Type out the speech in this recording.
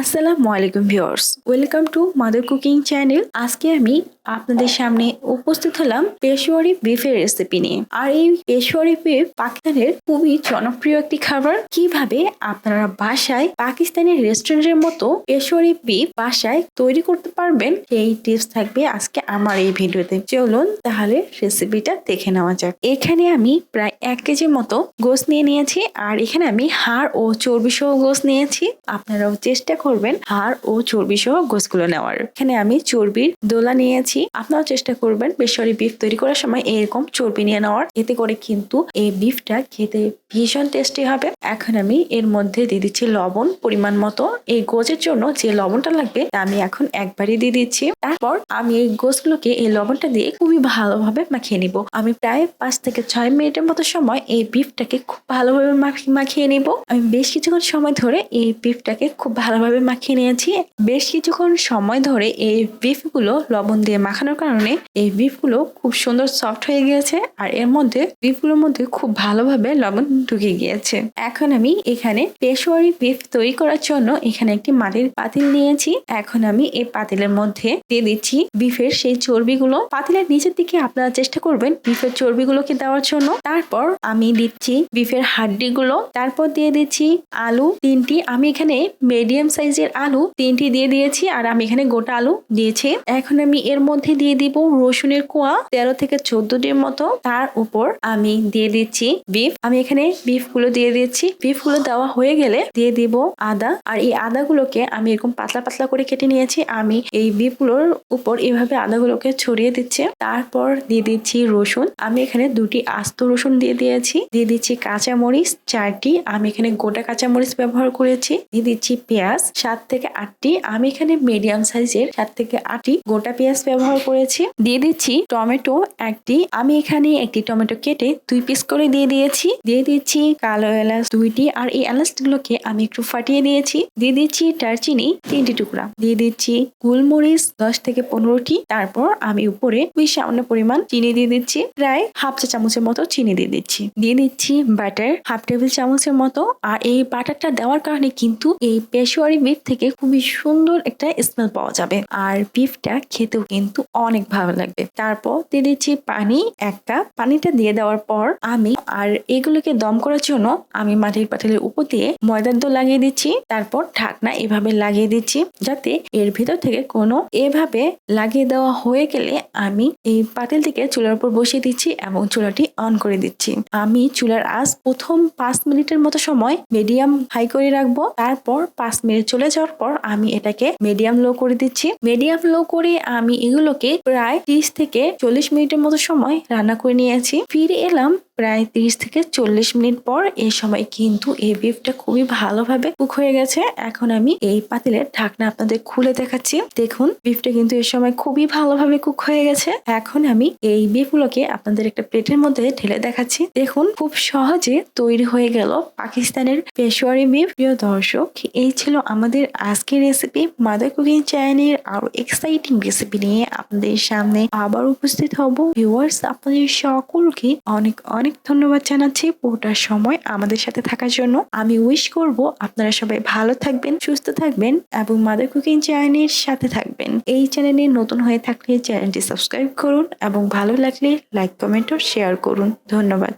আসসালামু আলাইকুম viewers, welcome to Mother Cooking channel. আজকে আমি আপনাদের সামনে উপস্থিত হলাম পেশোয়ারি বিফের রেসিপি নিয়ে। আর এই পেশোয়ারি বিফ পাকিস্তানের খুবই জনপ্রিয় একটি খাবার। কীভাবে আপনারা বাসায় পাকিস্তানি রেস্টুরেন্টের মতো পেশোয়ারি বিফ বাসায় তৈরি করতে পারবেন, সেই টিপস থাকবে আজকে আমার এই ভিডিওতে। চলুন তাহলে রেসিপিটা দেখে নেওয়া যাক। এখানে আমি প্রায় এক কেজির মতো গোস নিয়ে নিয়েছি, আর এখানে আমি হাড় ও চর্বি সহ গোস নিয়েছি। আপনারাও চেষ্টা করবেন হাড় ও চর্বি সহ গোসগুলো নেওয়ার। এখানে আমি চর্বির দোলা নিয়েছি। আপনারাও চেষ্টা করবেন বেসরি বিফ তৈরি করার সময় এরকম চর্বি নিয়ে নেওয়ার। এতে করে কিন্তু এই বিফটা খেতে ভীষণ টেস্টি হবে। এখন আমি এর মধ্যে দিয়ে দিচ্ছি লবণ পরিমাণ মতো। এই গোজের জন্য যে লবণটা লাগবে তা আমি এখন একবারই দিয়ে দিচ্ছি। তারপর আমি এই গোসগুলোকে এই লবণটা দিয়ে খুবই ভালোভাবে মাখিয়ে নিব। আমি প্রায় পাঁচ থেকে ছয় মিনিটের মতো সময় এই বিফটাকে খুব ভালোভাবে মাখি- মাখিয়ে নিব। আমি বেশ কিছুক্ষণ সময় ধরে এই বিফটাকে খুব ভালোভাবে মাখিয়ে নিয়েছি। বেশ কিছুক্ষণ সময় ধরে এই বিফগুলো লবণ দিয়ে মাখানোর কারণে এই বিফগুলো খুব সুন্দর সফট হয়ে গিয়েছে আর এর মধ্যে বিফগুলোর মধ্যে খুব ভালোভাবে লবণ ঢুকে গিয়েছে। এখন আমি এখানে পেশোয়ারি বিফ তৈরি করার জন্য এখানে একটি মাটির পাতিল নিয়েছি। এখন আমি এই পাতিলের মধ্যে দিয়ে দিচ্ছি বিফের সেই চর্বিগুলো। পাতিলের নিচের দিকে আপনারা চেষ্টা করবেন বিফের চর্বিগুলোকে দেওয়ার জন্য। তারপর আমি দিচ্ছি বিফের হাড্ডিগুলো। তারপর দিয়ে দিচ্ছি আলু তিনটি। আমি এখানে মিডিয়াম সাইজের আলু তিনটি দিয়ে দিয়েছি আর আমি এখানে গোটা আলু দিয়েছি। এখন আমি এর মধ্যে দিয়ে দিব রসুনের কোয়া তেরো থেকে চোদ্দটির মতো। তার উপর আমি দিয়ে দিচ্ছি বিফ। আমি এখানে বিফগুলো দিয়ে দিচ্ছি। বিফগুলো দেওয়া হয়ে গেলে দিয়ে দিব আদা। আর এই আদাগুলোকে আমি এরকম পাতলা পাতলা করে কেটে নিয়েছি। আমি এই বিফগুলোর উপর এভাবে আদাগুলোকে ছড়িয়ে দিচ্ছি। তারপর দিয়ে দিচ্ছি রসুন। আমি এখানে দুটি আস্ত রসুন দিয়ে দিয়েছি। দিয়ে দিচ্ছি কাঁচামরিচ চারটি। আমি এখানে গোটা কাঁচামরিচ ব্যবহার করেছি। দিয়ে দিচ্ছি পেঁয়াজ। সাত থেকে আটটি। আমি এখানে মিডিয়াম সাইজের সাত থেকে আটটি গোটা পেঁয়াজ ব্যবহার করেছি। দিয়ে দিচ্ছি টমেটো একটি। আমি এখানে একটি টমেটো কেটে দুই পিস করে দিয়ে দিয়েছি। দিয়ে দিচ্ছি কালো এলাচ দুইটি আর এই এলাচগুলোকে আমি একটু ফাটিয়ে দিয়েছি। দিয়ে দিচ্ছি দারচিনি তিনটি টুকরা। দিয়ে দিচ্ছি গোলমরিচ দশ থেকে পনেরোটি। তারপর আমি উপরে খুবই সামান্য পরিমাণ চিনি দিয়ে দিচ্ছি। প্রায় হাফ চা চামচের মতো চিনি দিয়ে দিচ্ছি। দিয়ে দিচ্ছি বাটার হাফ টেবিল চামচের মতো। আর এই বাটারটা দেওয়ার কারণে কিন্তু এই পেশোয়ারি বিফ থেকে খুবই সুন্দর একটা স্মেল পাওয়া যাবে। আর বিফটা খেতেও কিন্তু অনেক ভালো লাগবে। তারপর দিয়ে দিচ্ছি পানি একটা পানিটা দিয়ে দেওয়ার পর আমি, আর এগুলোকে দম করার জন্য আমি মাটির পাতিলের উপর দিয়ে ময়দার দো লাগিয়ে দিচ্ছি। তারপর ঢাকনা এভাবে লাগিয়ে দিচ্ছি যাতে এর ভিতর থেকে কোনো এভাবে লাগিয়ে দেওয়া হয়ে গেলে আমি এই পাতিলটিকে চুলার উপর বসিয়ে দিচ্ছি এবং চুলাটি অন করে দিচ্ছি। আমি চুলার আজ প্রথম পাঁচ মিনিটের মতো সময় মিডিয়াম হাই করে রাখব। তারপর পাঁচ মিনিট চলে যাওয়ার পর আমি এটাকে মিডিয়াম লো করে দিচ্ছি। মিডিয়াম লো করে আমি এগুলোকে প্রায় ত্রিশ থেকে চল্লিশ মিনিটের মতো সময় রান্না করে নিয়েছি। ফিরে এলাম প্রায় তিরিশ থেকে চল্লিশ মিনিট পর এই সময় কিন্তু এই বিফটা খুবই ভালোভাবে কুক হয়ে গেছে। এখন আমি এই পাতিলের ঢাকনা আপনাদের খুলে দেখাচ্ছি। দেখুন বিফটা কিন্তু এই সময় খুবই ভালোভাবে কুক হয়ে গেছে। এখন আমি এই বিফগুলোকে আপনাদের একটা প্লেটের মধ্যে ঢেলে দেখাচ্ছি। দেখুন, খুব সহজে তৈরি হয়ে গেল পাকিস্তানের পেশোয়ারি বিফ প্রিয় দর্শক, এই ছিল আমাদের আজকের রেসিপি মাদার কুকিং চ্যানেলের আরও এক্সাইটিং রেসিপি নিয়ে আপনাদের সামনে আবার উপস্থিত হব। ভিউয়ার্স আপনাদের সকলকে অনেক অনেক অনেক ধন্যবাদ জানাচ্ছি পুরোটার সময় আমাদের সাথে থাকার জন্য। আমি উইশ করব আপনারা সবাই ভালো থাকবেন, সুস্থ থাকবেন এবং মাদার কুকিং চ্যানেলের সাথে থাকবেন। এই চ্যানেলে নতুন হয়ে থাকলে চ্যানেলটি সাবস্ক্রাইব করুন এবং ভালো লাগলে লাইক কমেন্ট ও শেয়ার করুন। ধন্যবাদ।